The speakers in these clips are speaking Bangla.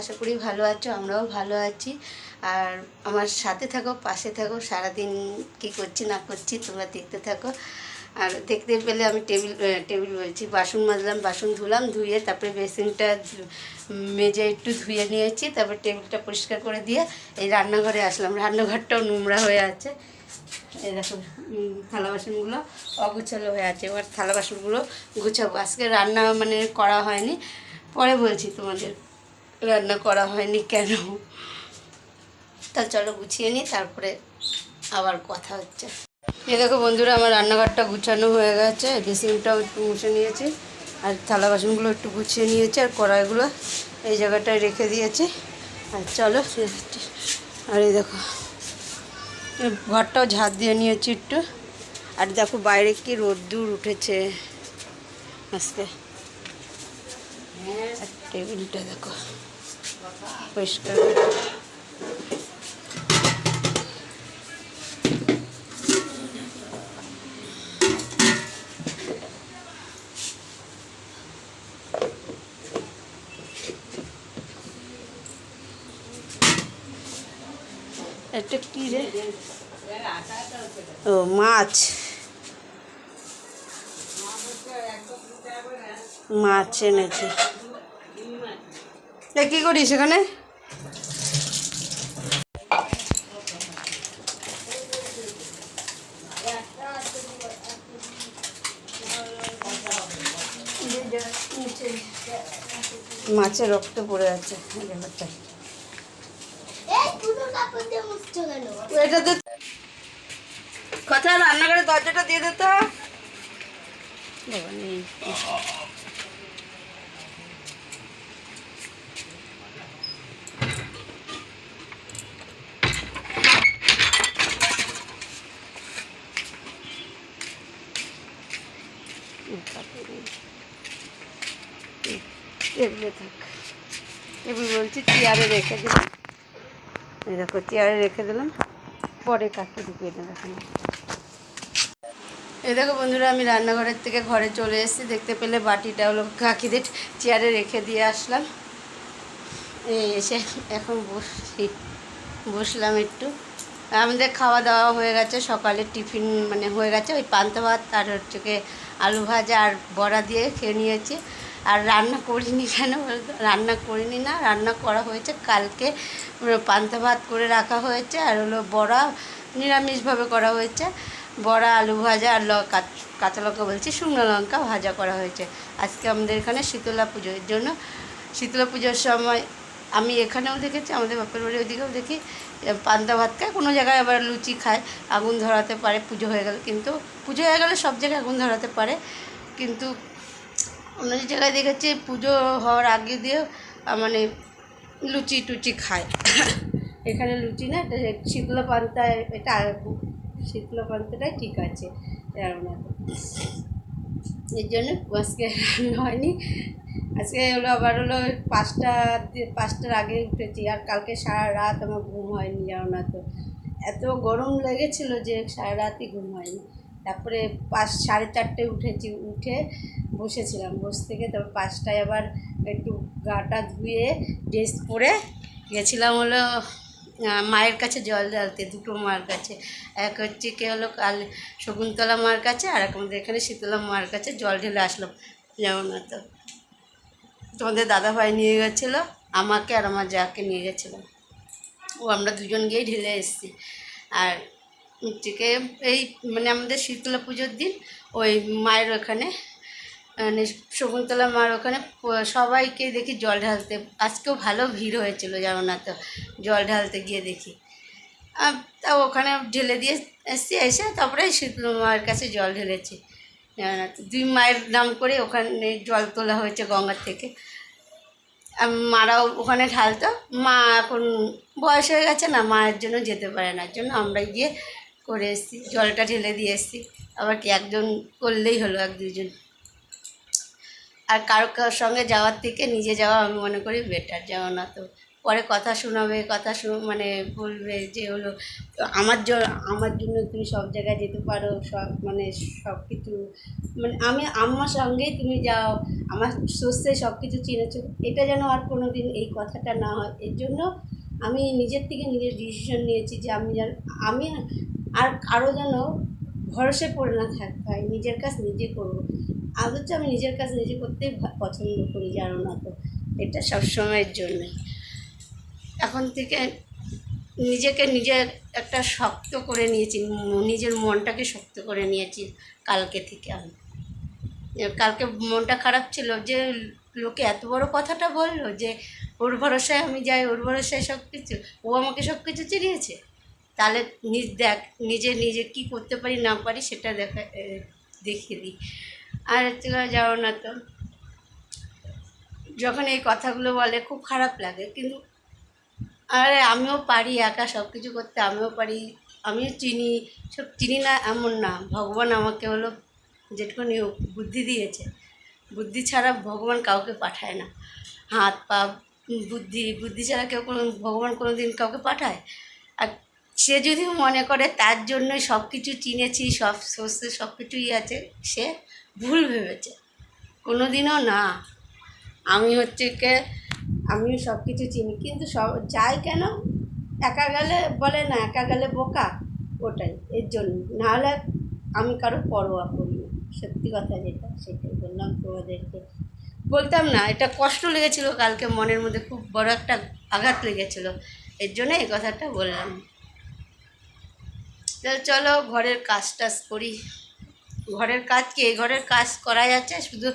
আশা করি ভালো আছো, আমরাও ভালো আছি। আর আমার সাথে থাকো, পাশে থাকো, সারাদিন কি করছি না করছি তোমরা দেখতে থাকো। আর দেখতে পেলে আমি টেবিল টেবিল বলছি, বাসন মাজলাম, বাসন ধুলাম, ধুয়ে তারপরে বেসিনটা মেজে একটু ধুয়ে নিয়েছি, তারপর টেবিলটা পরিষ্কার করে দিয়ে এই রান্নাঘরে আসলাম। রান্নাঘরটাও নোংরা হয়ে আছে। দেখো থালা বাসনগুলো অগুছালো হয়ে আছে। এবার থালা বাসনগুলো গুছাবো। আজকে রান্না মানে করা হয়নি। পরে বলছি তোমাদের। রান্না করা হয়নি কেন? তা চলো গুছিয়ে নিই, তারপরে আবার কথা হচ্ছে। এ দেখো বন্ধুরা, আমার রান্নাঘরটা গুছানো হয়ে গেছে। ড্রেসিংটাও একটু মুছে নিয়েছি, আর থালা বাসনগুলো একটু গুছিয়ে নিয়েছি, আর কড়াইগুলো এই জায়গাটায় রেখে দিয়েছি। আর চলো আর এই দেখো ঘরটাও ঝাঁট দিয়ে নিয়েছি একটু। আর দেখো বাইরে কি রোদ্দুর উঠেছে আজকে। টেবিলটা দেখো। পরিষ্কার। রে? ও মাছ। মাছ এনেছে। কি করিস এখানে? মাছের রক্ত পড়ে আছে ব্যাপারটা। এটা তো কথা রান্নাঘরে দরজাটা দিয়ে দিত বাবা নেই টেবিলে থাক। টেবিল বলছি চেয়ারে রেখে দিলাম। এই দেখো, চেয়ারে রেখে দিলাম। পরে কাকে ঢুকিয়ে দেবো এখানে। এই দেখো বন্ধুরা, আমি রান্নাঘরের থেকে ঘরে চলে এসেছি। দেখতে পেলে বাটিটা হলো কাকিদের চেয়ারে রেখে দিয়ে আসলাম। এই এসে এখন বসি বসলাম একটু। আমাদের খাওয়া দাওয়া হয়ে গেছে। সকালে টিফিন মানে হয়ে গেছে। ওই পান্তা ভাত আর হচ্ছে আলু ভাজা আর বড়া দিয়ে খেয়ে নিয়েছি। আর রান্না করিনি কেন রান্না করিনি না, রান্না করা হয়েছে কালকে। পান্তা ভাত করে রাখা হয়েছে, আর হলো বড়া, নিরামিষভাবে করা হয়েছে। বড়া, আলু ভাজা, আর কাঁচ- লঙ্কা বলছি, শুকনো লঙ্কা ভাজা করা হয়েছে। আজকে আমাদের এখানে শীতলা পুজো এর জন্য। শীতলা পুজোর সময় আমি এখানেও দেখেছি, আমাদের বাপের বাড়ি ওইদিকেও দেখি। পান্তা ভাত খায়, কোনো জায়গায় আবার লুচি খায়, আগুন ধরাতে পারে, পুজো হয়ে গেলে। কিন্তু পুজো হয়ে গেলে সব জায়গায় আগুন ধরাতে পারে। কিন্তু অন্য জায়গায় দেখেছি পুজো হওয়ার আগে আহ, মানে লুচি টুচি খায়। এখানে লুচি না এটা শীতলা পান্তায় এটা শীতলা পান্তাটাই ঠিক আছে। এর মতো এর জন্য আজকে রান্না হয়নি। আজকে হলো আবার হলো পাঁচটা পাঁচটার আগে উঠেছি আর কালকে সারা রাত আমার ঘুম হয়নি জানো না তো। এত গরম লেগেছিল যে সারা রাতই ঘুম হয়নি। তারপরে পাঁচ সাড়ে চারটে উঠেছি উঠে বসেছিলাম। বসে থেকে তারপর পাঁচটায় আবার একটু গাটা ধুয়ে ড্রেস পরে গেছিলাম হলো মায়ের কাছে জল ঢালতে, দুটো মার কাছে। এক হচ্ছে কে হলো, কাল শকুন্তলা মার কাছে আর এক আমাদের এখানে শীতলা মার কাছে জল ঢেলে আসলাম যেমন তো তোমাদের দাদাভাই নিয়ে গেছিল, আমাকে আর আমার যাকে নিয়ে গেছিল। ও আমরা দুজন গিয়েই ঢেলে এসেছি। আর হচ্ছে এই মানে আমাদের শীতলা পুজোর দিন ওই মায়ের ওখানে শকুন্তলা মার ওখানে সবাইকে দেখি জল ঢালতে। আজকেও ভালো ভিড় হয়েছিল জানো না তো জল ঢালতে গিয়ে দেখি। তা ওখানে ঢেলে দিয়ে এসছি এসে তারপরে শীতলা মায়ের কাছে জল ঢেলেছি। জানো না দুই মায়ের নাম করে ওখানে জল তোলা হয়েছে গঙ্গার থেকে। মারাও ওখানে ঢালতো। মা এখন বয়স হয়ে গেছে না, মায়ের জন্য যেতে পারে না, জন্য আমরা গিয়ে করে এসেছি, জলটা ঢেলে দিয়ে এসেছি। আবার কি একজন করলেই হলো, এক দুজন আর কারও কারোর সঙ্গে যাওয়ার থেকে নিজে যাওয়া আমি মনে করি বেটার যাওয়া না তো, পরে কথা শোনাবে, কথা মানে বলবে যে হলো আমার জন্য আমার জন্য তুমি সব জায়গায় যেতে পারো, সব মানে সব কিছু মানে আমি, আমার সঙ্গেই তুমি যাও, আমার সোর্সে সব কিছু চিনেছো এটা যেন আর কোনো দিন এই কথাটা না হয়। এর জন্য আমি নিজের থেকে নিজের ডিসিশন নিয়েছি যে আমি যেন, আমি আর কারও যেন ভরসে পড়ে না থাকতে হয় নিজের কাজ নিজে করব। অথচ আমি নিজের কাজ নিজে করতেই ভা- পছন্দ করি, জানো না তো? এটা সবসময়ের জন্য। এখন থেকে নিজেকে নিজের একটা শক্ত করে নিয়েছি নিজের মনটাকে শক্ত করে নিয়েছি কালকে থেকে আমি। কালকে মনটা খারাপ ছিল যে, লোকে এত বড় কথাটা বলল যে, ওর ভরসায় আমি যাই, ওর ভরসায় সব কিছু ও আমাকে সব কিছু চিনিয়েছে। তাহলে নিজ দেখ, নিজে নিজে কি করতে পারি, না পারি সেটা দেখা দেখিয়ে দিই। আর হচ্ছে যাও না তো। যখন এই কথাগুলো বলে খুব খারাপ লাগে, কিন্তু আরে আমিও পারি একা সব কিছু করতে, আমিও পারি, আমিও চিনি, সব চিনি না এমন না, ভগবান আমাকে হলো যেটুকুনি বুদ্ধি দিয়েছে। বুদ্ধি ছাড়া ভগবান কাউকে পাঠায় না। হাত, পা, বুদ্ধি বুদ্ধি ছাড়া কেউ কোনো, ভগবান কোনো দিন কাউকে পাঠায়? আর সে যদি মনে করে তার জন্যই সব কিছু চিনেছি, সব সোর্সে সব কিছুই আছে, সে ভুল ভেবেছে। কোনো দিনও না। আমি হচ্ছে কে, আমিও সব কিছু চিনি, কিন্তু সব, যাই কেন, একা গেলে বলে না, একা গেলে বোকা, ওটাই, এর জন্য। নাহলে আমি কারও পরোয়া করি না। সত্যি কথা যেটা, সেটাই বললাম তোমাদেরকে। বলতাম না, এটা কষ্ট লেগেছিল কালকে, মনের মধ্যে খুব বড় একটা আঘাত লেগেছিল। এর জন্য এই কথাটা বললাম। চলো, ঘরের কাজ টাজ করি। ঘরের কাজ কি? এই ঘরের কাজ করা যাচ্ছে, শুধু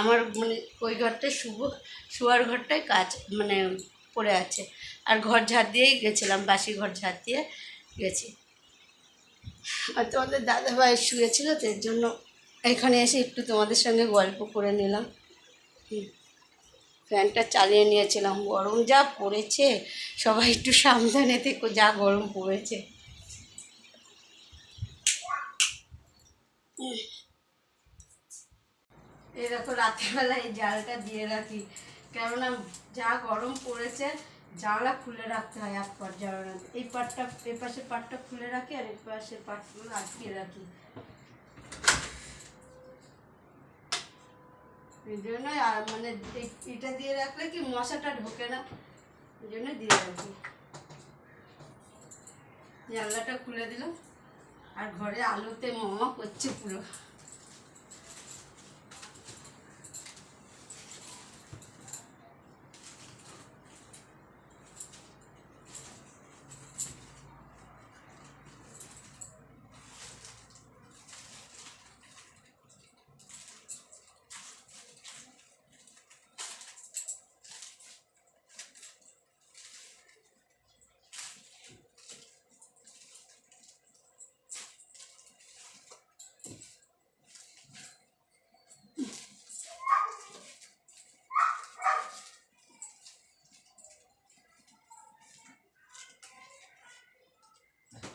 আমার মানে ওই ঘরটা শুভ, শোয়ার ঘরটাই কাজ মানে পড়ে আছে। আর ঘর ঝাড় দিয়েই গেছিলাম, বাসি ঘর ঝাড় দিয়ে গেছি। আর তোমাদের দাদাভাই শুয়েছিল, তো এর জন্য এখানে এসে একটু তোমাদের সঙ্গে গল্প করে নিলাম। ফ্যানটা চালিয়ে নিয়েছিলাম, গরম যা পড়েছে, সবাই একটু সাবধানে থেকো, যা গরম পড়েছে। এই দেখো রাত্রেবেলা এই জালটা দিয়ে রাখি। কেননা যা গরম পড়েছে, জানলা খুলে রাখতে হয় এক পাট জানলা। এই পাটটা, এই পাশে পাটটা খুলে রাখি আর এই পাশে পাটগুলো আটকে রাখি। এই জন্য আর মানে এটা দিয়ে রাখলে কি মশাটা ঢোকে না? এই জন্য দিয়ে রাখি। জানলাটা খুলে দিলাম। আর ঘরে আলোতে মামা করছে পুরো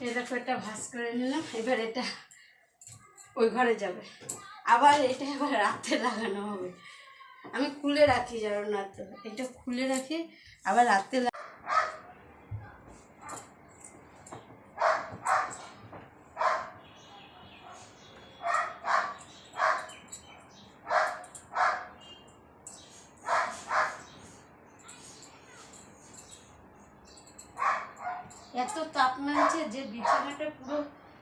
এই দেখো ভাস করে নিলাম, এবার এটা ওই ঘরে যাবে। আবার এটা এবার রাতে লাগানো হবে। আমি খুলে রাখি জানো না তো এটা খুলে রাখি, আবার রাতে লা- এত তাপ নামছে যে বিছানাটা পুরো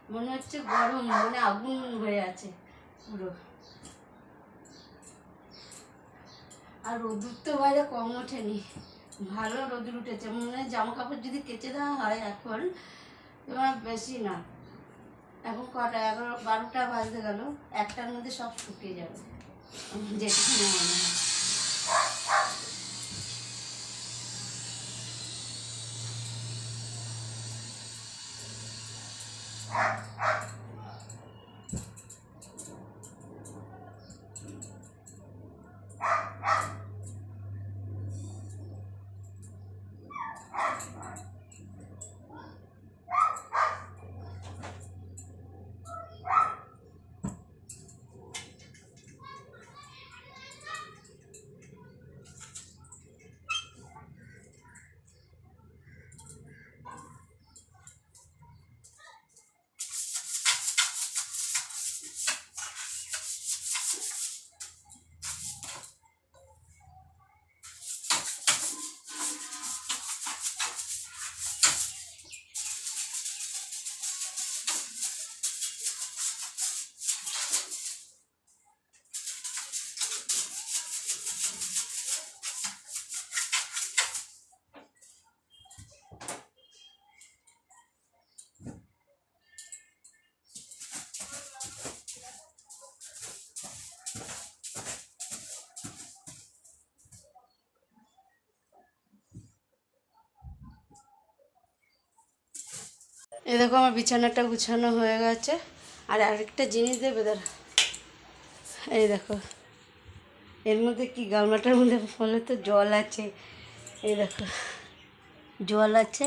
মনে হচ্ছে গরম মানে আগুন হয়ে আছে পুরো আর রোদুর তো বাইরে কম ওঠেনি। ভালো রোদুর উঠেছে। মনে জামা কাপড় যদি কেচে দেওয়া হয় এখন তোমার বেশি না। এখন কটা? এগারো, বারোটা বাজতে গেল। একটার মধ্যে সব শুকিয়ে যাবে। যেটুকু মনে হয়। এই দেখো আমার বিছানাটা গুছানো হয়ে গেছে। আর আরেকটা জিনিস দেবে, দাঁড়া। এই দেখো। এর মধ্যে কি গামলাটার মধ্যে বলে তো, জল আছে। এই দেখো। জল আছে,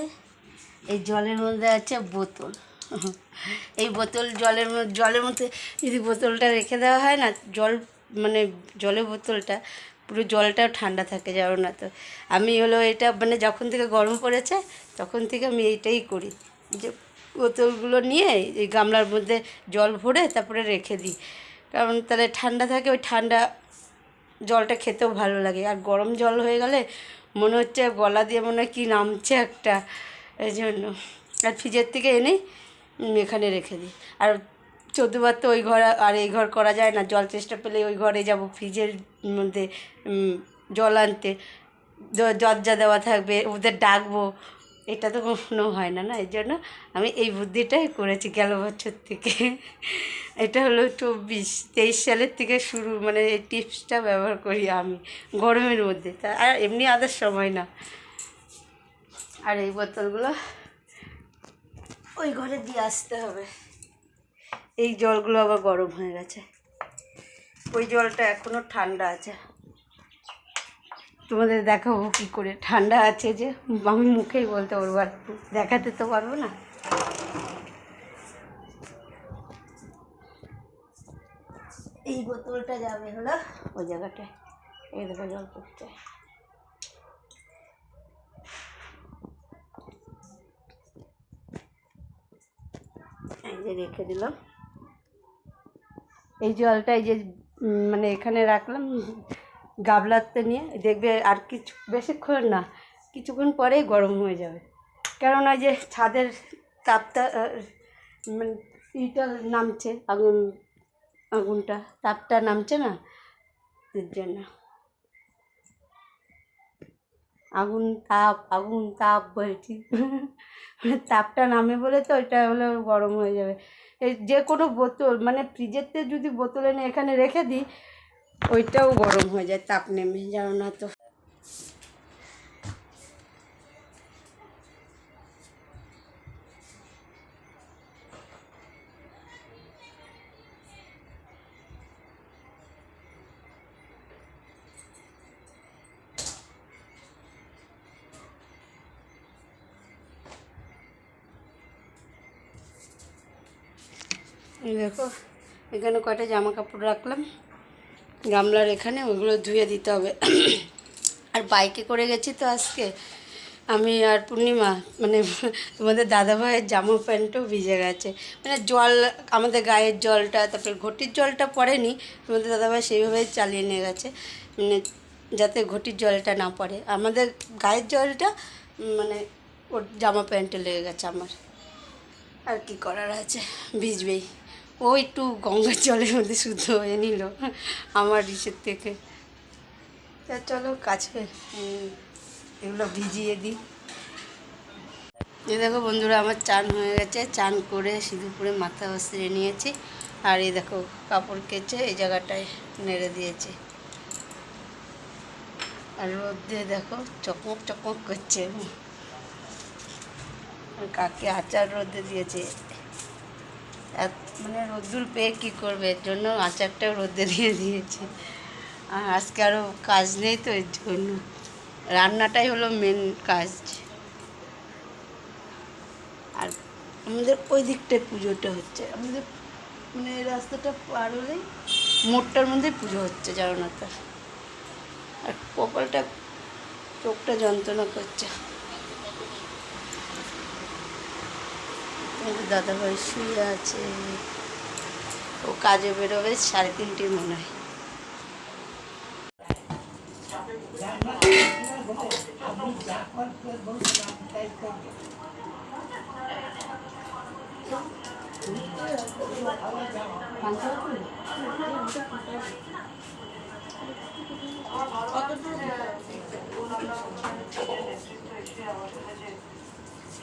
এই জলের মধ্যে আছে বোতল। এই বোতল জলের জলের মধ্যে যদি বোতলটা রেখে দেওয়া হয় না, জল মানে জলের বোতলটা, পুরো জলটাও ঠান্ডা থাকে, জানো না তো। আমি হলো এটা মানে যখন থেকে গরম পড়েছে, তখন থেকে আমি এইটাই করি। যে বোতলগুলো নিয়ে এই গামলার মধ্যে জল ভরে তারপরে রেখে দিই। কারণ তাহলে ঠান্ডা থাকে, ওই ঠান্ডা জলটা খেতেও ভালো লাগে। আর গরম জল হয়ে গেলে মনে হচ্ছে গলা দিয়ে মনে হয় কী নামছে একটা। এই জন্য। আর ফ্রিজের থেকে এনে এখানে রেখে দিই। আর চোদ্দবার তো ওই ঘর আর এই ঘর করা যায় না। জল চেষ্টা পেলে ওই ঘরে যাব ফ্রিজের মধ্যে জল আনতে। দরজা দেওয়া থাকবে, ওদের ডাকবো। এটা তো কখনো হয় না না? এই জন্য আমি এই বুদ্ধিটাই করেছি গেল বছর থেকে। এটা হলো চব্বিশ, তেইশ সালের থেকে শুরু মানে এই টিপসটা ব্যবহার করি আমি গরমের মধ্যে। তা আর এমনি আদার সময় না। আর এই বোতলগুলো ওই ঘরে দিয়ে আসতে হবে। এই জলগুলো আবার গরম হয়ে গেছে। ওই জলটা এখনও ঠান্ডা আছে। তোমাদের দেখাবো কী করে। ঠান্ডা আছে যে, আমি মুখেই বলতে পারব, আর দেখাতে তো পারব না। এই বোতলটা যাবে হলো, ওই জায়গাটায়। এই দেখো জল পড়ছে। এই যে রেখে দিলাম। এই জলটা এই যে মানে এখানে রাখলাম গাবলাতে নিয়ে দেখবে আর কিছু, বেশিক্ষণ না, কিছুক্ষণ পরেই গরম হয়ে যাবে। কেননা যে ছাদের তাপটা মানে ইটা নামছে, আগুন, আগুনটা, তাপটা নামছে না, এর জন্য। আগুন তাপ আগুন তাপ বলছি। তাপটা নামে বলে তো ওইটা হলো গরম হয়ে যাবে। এই যে কোনো বোতল মানে ফ্রিজেতে যদি বোতল এনে এখানে রেখে দিই ওইটাও গরম হয়ে যায়, তাপ নেমে জানো না তো। দেখো, এখানে কয়টা জামা কাপড় রাখলাম। গামলার এখানে ওগুলো ধুয়ে দিতে হবে। আর বাইকে করে গেছি তো আজকে। আমি আর পূর্ণিমা মানে তোমাদের দাদাভাইয়ের জামা প্যান্টও ভিজে গেছে। মানে জল, আমাদের গায়ের জলটা, তারপরে ঘটির জলটা পড়েনি। তোমাদের দাদাভাই সেইভাবেই চালিয়ে নিয়ে গেছে। মানে যাতে ঘটির জলটা না পড়ে। আমাদের গায়ের জলটা মানে ওর জামা প্যান্টে লেগে গেছে আমার। আর কি করার আছে? ভিজবেই। ও একটু গঙ্গার জলের মধ্যে শুদ্ধ হয়ে নিল আমার ইসের থেকে। তা চলো কাছে এগুলো ভিজিয়ে দিই। এই দেখো বন্ধুরা, আমার চান হয়ে গেছে। চান করে সিঁদুর পরে মাথা বসিয়ে নিয়েছি। আর এই দেখো কাপড় কেচে এই জায়গাটায় নেড়ে দিয়েছি। আর রোদে দেখো চকমক চকমক করছে। কাকে আচার রোদে দিয়েছে? এত- মানে রোদ্দুর পেয়ে কী করবে? এর জন্য আচারটাও রোদে দিয়ে দিয়েছে। আর আজকে আরও কাজ নেই তো এর জন্য। রান্নাটাই হলো মেন কাজ। আর আমাদের ওই দিকটায় পুজোটা হচ্ছে। আমাদের মানে এই রাস্তাটা পার হলেই মোড়টার মধ্যে পুজো হচ্ছে জানো না আর কপালটা চোখটা যন্ত্রণা করছে। দাদাভাই শুয়ে আছে। ও কাজে বেরোবে সাড়ে তিনটে মনে হয়। কত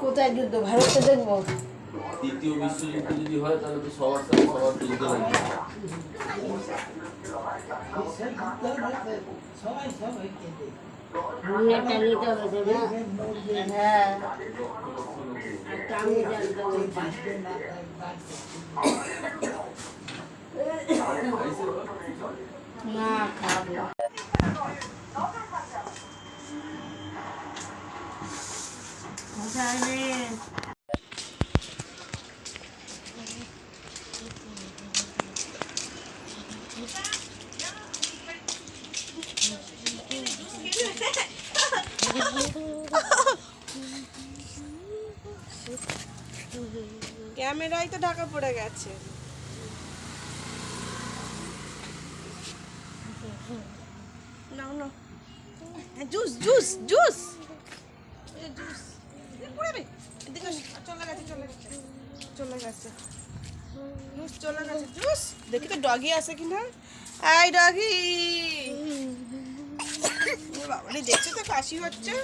কোথায় যুদ্ধ? ভারতে দেখব। তৃতীয় বিশ্বযুদ্ধ যদি হয় তাহলে তো সবার সাথে সবার যুদ্ধ লাগবে। হবে না? হ্যাঁ। জানতে না খাবে। ক্যামেরায় তো ঢাকা পড়ে গেছে। নাও নাও জুস জুস জুস জুস এদিকে চলে গেছে চলে গেছে চলে গেছে জুস চলে গেছে জুস দেখি তো ডগি আছে কিনা আই ডগি বাবা রে দেখছ তো কাশি হচ্ছে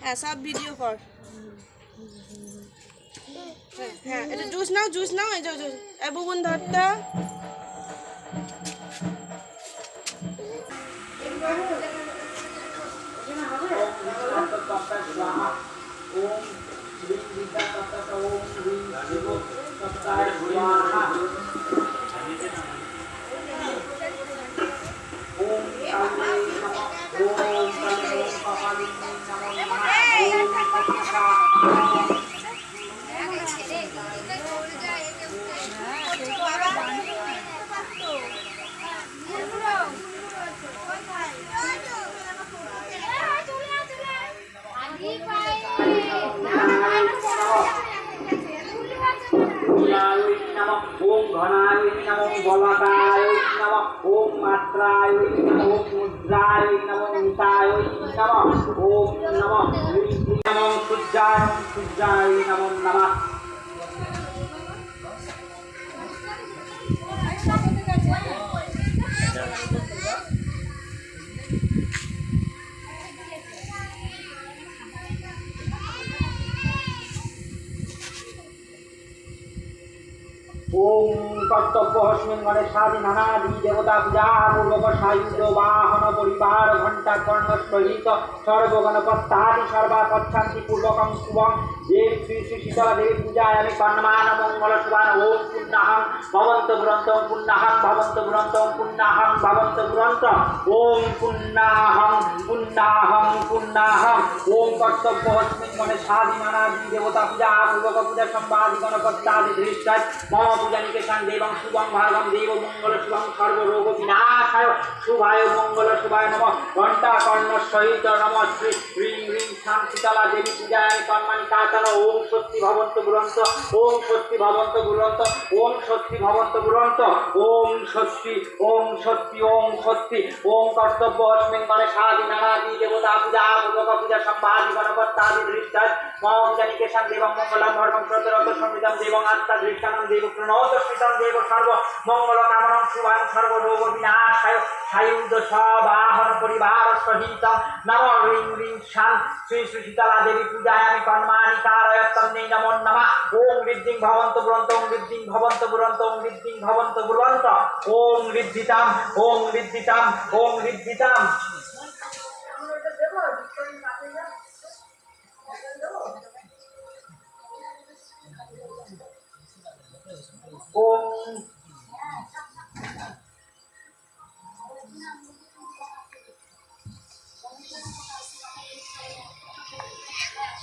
হ্যাঁ সব ভিডিও কর হ্যাঁ, এটা জুস নাও জুস নাও এই জুস বুবুন ধরতা মূলায় ওম মাত্রায় নমঃ ওম মুদ্রায় নমঃ নিতায় নমঃ ওম নমঃ নমঃ সূর্যায় সূর্যায় নমঃ নমঃ ওম কর্তব্য হস্মিন গণেশাদি নানাদি দেবতা পূজা পূর্বক সায়ুধ বাহন পরিবার ঘণ্টা কর্ণ সহিত সর্বগণপত্তাদি সর্বাপচ্ছান্তি পূর্বকং শুভম ঘণ্টা কর্ণ সহিত শ্রী শান্তিতলা দেবী পূজায় ওম সত্যি ভবন্ত বুরন্ত ওম সত্যি ভবন্ত বুরন্ত ওম সত্যি ভবন্ত বুরন্ত ওম সত্যি ওম সত্যি ওম সত্যি, ওম কর্তব্য অস্মিন মানে সাদি নানাদি দেবতা পূজা পূজক পূজা, সম্পাদি গণপত্তাদি দৃষ্টায় মম পূজা নিকেশান দেবং মঙ্গলম ধর্মং প্রতরত সংবিধান দেবং আত্মা দৃষ্টানম দেব প্রণত স্মিতম দেব সর্ব মঙ্গল কামনম শুভাং সর্বরোগ বিনাশায় সায়ুধ সবাহন পরিবার সহিত নম রিং রিং শান। শ্রী শ্রী দেবী পূজায় আমি কর্মাণি কারয়ত্তম নেই নমো ওম ঋদ্ধিং ভবন্ত বুরন্ত ওম ঋদ্ধিং ভবন্ত বুরন্ত ওম ঋদ্ধিং ভবন্ত বুরন্ত ওম ঋদ্ধিতাম ওম ঋদ্ধিতাম ওম ঋদ্ধিতাম ওম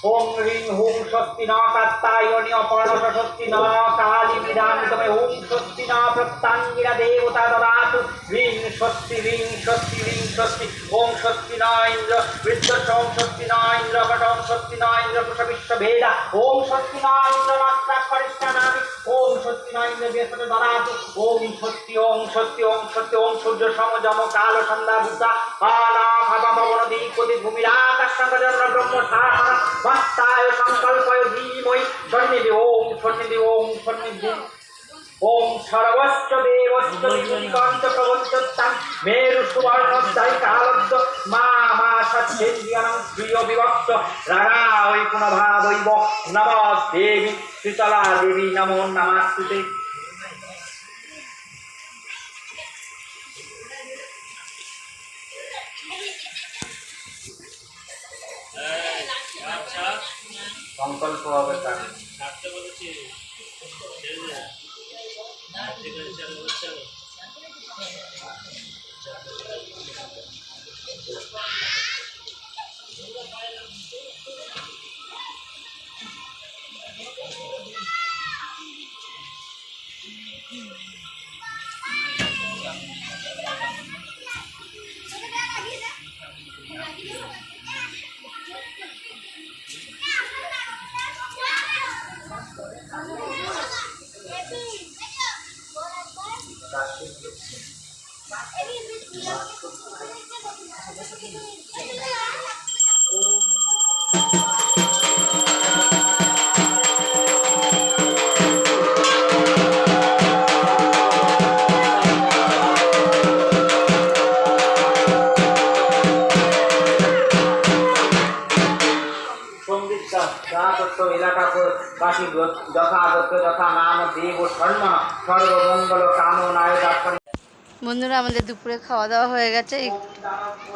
ওম হ্রিং হুম স্বস্তি ন কাত্তায়নি অপর্ণ স্বস্তি ন কালী বিধান তমে ওম স্বস্তি ন প্রত্যাঙ্গিরা দেবতা দদাতু হ্রিং স্বস্তি হ্রিং স্বস্তি হ্রিং স্বস্তি ওম স্বস্তি ন ইন্দ্র বৃদ্ধ ওম স্বস্তি ন ইন্দ্র কট ওম স্বস্তি ন ইন্দ্র কুশ বিশ্ব ভেদা। ওম স্বস্তি ন ইন্দ্র মাত্রা পরিষ্কারামি ওম স্বস্তি নয় ইন্দ্র বৃহস্পতি দদাতু ওম স্বস্তি ওম স্বস্তি ওম স্বস্তি ওম সূর্য সমজম কাল সন্ধ্যা ভূতা কালা ভাবা ভবন দিপতি ভূমির আকাশ সংগজন ব্রহ্ম সাধন বাস্তায় সংকল্পয় ধীমই সন্নিধি ওম সন্নিধি ওম সন্নিধি ওম সর্বস্ব দেবস্ব বিমুনিকান্ত প্রবঞ্চতাং মেরু সুবর্ণোদ্দাই কালদ্দ মা মা সচ্ছেন্দ্রিয়ানং প্রিয় বিভক্ত রাগা ওই পুনভাবৈব নম দেবী শীতলা দেবী নমো নমাস্তুতে সংকল্প হবে তার Thank 个 বন্ধুরা আমাদের দুপুরে খাওয়া দাওয়া হয়ে গেছে।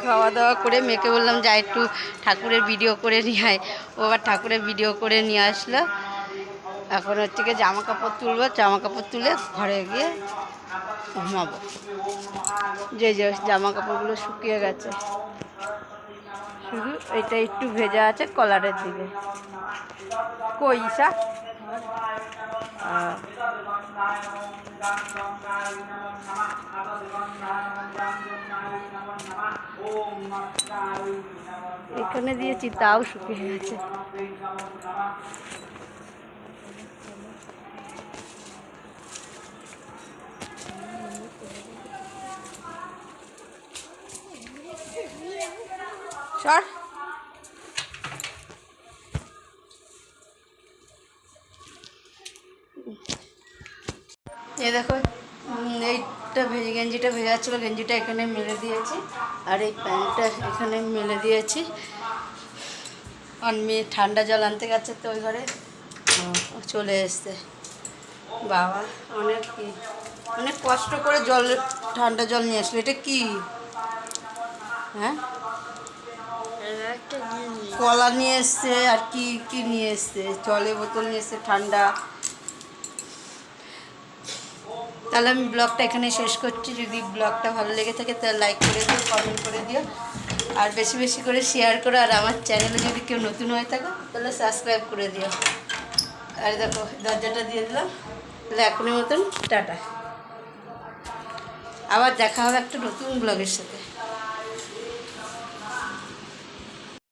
খাওয়া দাওয়া করে মেয়েকে বললাম যা একটু ঠাকুরের ভিডিও করে নিয়ে আয়। ও আবার ঠাকুরের ভিডিও করে নিয়ে আসলো। এখন হচ্ছে গিয়ে জামা কাপড় তুলবো। জামা কাপড় তুলে ঘরে গিয়ে ঘুমাবো। যে যে জামা কাপড়গুলো শুকিয়ে গেছে শুধু এটা একটু ভেজা আছে কলারের দিকে। কই ঈশা আহ, এখানে দিয়েছি তাও শুকিয়ে গেছে। সর। দেখো এইটা ভেজে গেঞ্জিটা ভেজা ছিল গেঞ্জিটা এখানে মেলে দিয়েছি। আর এই প্যান্টটা এখানে মেলে দিয়েছি। আর মেয়ে ঠান্ডা জল আনতে গেছে তো ওই ঘরে। চলে এসছে। বাবা অনেক কি অনেক কষ্ট করে জল ঠান্ডা জল নিয়ে আসলো। এটা কি? হ্যাঁ? কলা নিয়ে এসছে আর কি কি নিয়ে এসছে? জলের বোতল নিয়ে এসছে ঠান্ডা। তাহলে আমি ব্লগটা এখানে শেষ করছি। যদি ব্লগটা ভালো লেগে থাকে তাহলে লাইক করে দিও কমেন্ট করে দিও। আর বেশি বেশি করে শেয়ার করো। আর আমার চ্যানেলে যদি কেউ নতুন হয়ে থাকো, তাহলে সাবস্ক্রাইব করে দিও। আর দেখো, দরজাটা দিয়ে দিলাম। তাহলে এখনই মতন টাটা। আবার দেখা হবে একটা নতুন ব্লগের সাথে।